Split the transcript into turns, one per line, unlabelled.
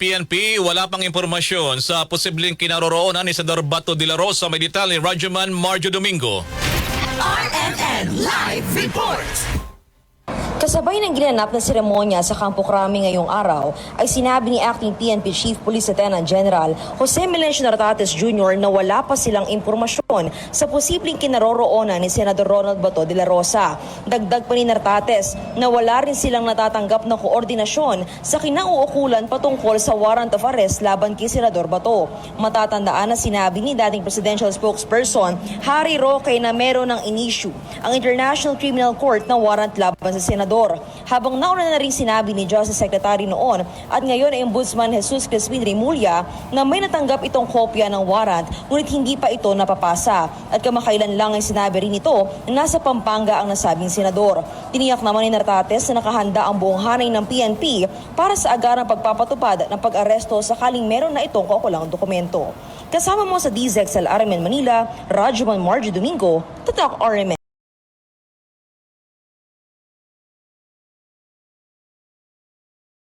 PNP, wala pang impormasyon sa posibleng kinaroroonan ni Senador Bato de la Rosa. May detalye Rajaman Marjo Domingo.
RMN Live Report!
Kasabay ng ginanap na seremonya sa Kampo Krami ngayong araw ay sinabi ni Acting PNP Chief Police Lieutenant General Jose Melencio Nartates Jr. na wala pa silang impormasyon sa posibleng kinaroroonan ni Senador Ronald Bato de la Rosa. Dagdag pa ni Nartates na wala rin silang natatanggap na koordinasyon sa kinauukulan patungkol sa warrant of arrest laban kay Senador Bato. Matatandaan na sinabi ni dating presidential spokesperson Harry Roque na meron ng inisyu ang International Criminal Court na warrant laban sa senador. Habang nauna na rin sinabi ni Justice Secretary noon at ngayon ay Ombudsman Jesus Crispin Rimulya na may natanggap itong kopya ng warrant ngunit hindi pa ito napapasa. At kamakailan lang ay sinabi rin ito na nasa Pampanga ang nasabing senador. Tiniyak naman ni Nartates na nakahanda ang buong hanay ng PNP para sa agarang pagpapatupad ng pag-aresto sakaling meron na itong kaukulang dokumento. Kasama mo sa DZXL RMN Manila, Rajuman Marjo Domingo, Tatak RMN.